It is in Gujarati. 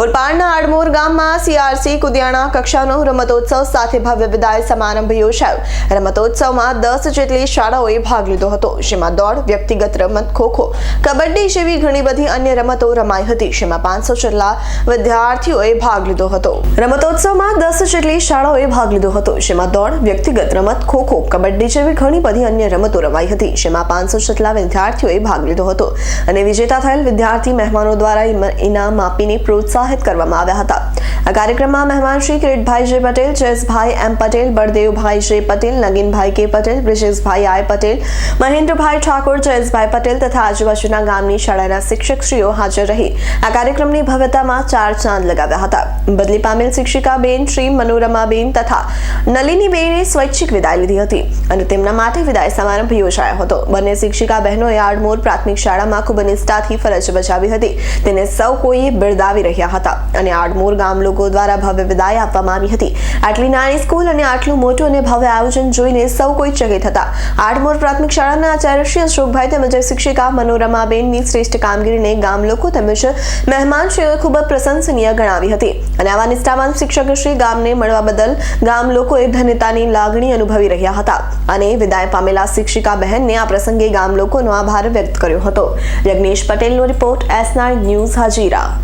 ઓલપાડના આડમોર ગામમાં સીઆરસી, કુદિયાણા કક્ષાનો રમતોત્સવ સાથે ભવ્ય વિદાય સમારંભ યોજાયો. રમતોત્સવમાં દસ જેટલી શાળાઓએ ભાગ લીધો હતો, જેમાં દોડ, વ્યક્તિગત રમત, ખોખો, કબડ્ડી જેવી ઘણી બધી અન્ય રમતો રમાઈ હતી, જેમાં પાંચસો જેટલા વિદ્યાર્થીઓએ ભાગ લીધો હતો. રમતોત્સવમાં દસ જેટલી શાળાઓએ ભાગ લીધો હતો, જેમાં દોડ, વ્યક્તિગત રમત, ખોખો, કબડ્ડી જેવી ઘણી બધી અન્ય રમતો રમાઈ હતી, જેમાં પાંચસો જેટલા વિદ્યાર્થીઓએ ભાગ લીધો હતો. અને વિજેતા થયેલ વિદ્યાર્થી મહેમાનો દ્વારા ઇનામ આપીને પ્રોત્સાહિત કરવામાં આવ્યા હતા. આ કાર્યક્રમમાં મહેમાન શ્રી કિરીટભાઈ જે પટેલ, જયેશભાઈ એમ પટેલ, બળદેવભાઈ જે પટેલ, નગીનભાઈ કે પટેલ, બ્રિજેશભાઈ આય પટેલ, મહેન્દ્રભાઈ ઠાકોર, જયેશભાઈ પટેલ તથા આજુબાજુના ગામની શાળાના શિક્ષકશ્રીઓ હાજર રહી. આ કાર્યક્રમની ભવ્યતામાં ચાર ચાંદ લગાવ્યા હતા. બદલી પામેલ શિક્ષિકા બેન શ્રી મનોરમાબેન તથા નલિનીબેને સ્વૈચ્છિક વિદાય લીધી હતી અને તેમના માટે વિદાય સમારંભ યોજાયો હતો. બંને શિક્ષિકા બહેનોએ આડમોર પ્રાથમિક શાળામાં ખૂબ નિષ્ઠાથી ફરજ બજાવી હતી. તેને સૌ કોઈએ બિરદાવી રહ્યા હતા. અને આડમોર ગામ લોકો દ્વારા ભવ્ય વિદાય આપવામાં આવી હતી. આટલી નાની સ્કૂલ અને આટલું મોટું અને ભવ્ય આયોજન જોઈને સૌ કોઈ ચકિત હતા. આડમોર પ્રાથમિક શાળાના આચાર્ય શ્રી અશોકભાઈ તેમજ શિક્ષિકા મનોરમાબેનની શ્રેષ્ઠ કામગીરીને ગામ લોકો તેમજ મહેમાનશ્રીઓએ ખૂબ જ પ્રશંસનીય ગણાવી હતી. અને આવા નિષ્ઠાવાન શિક્ષક શ્રી ગામને મળવા બદલ ગામ લોકોએ ધન્યતાની લાગણી અનુભવી રહ્યા હતા. અને વિદાય પામેલા શિક્ષિકા બહેનને આ પ્રસંગે ગામ લોકોનો આભાર વ્યક્ત કર્યો હતો. યજ્ઞેશ પટેલનો રિપોર્ટ એસ ન્યૂઝ હાજીરા.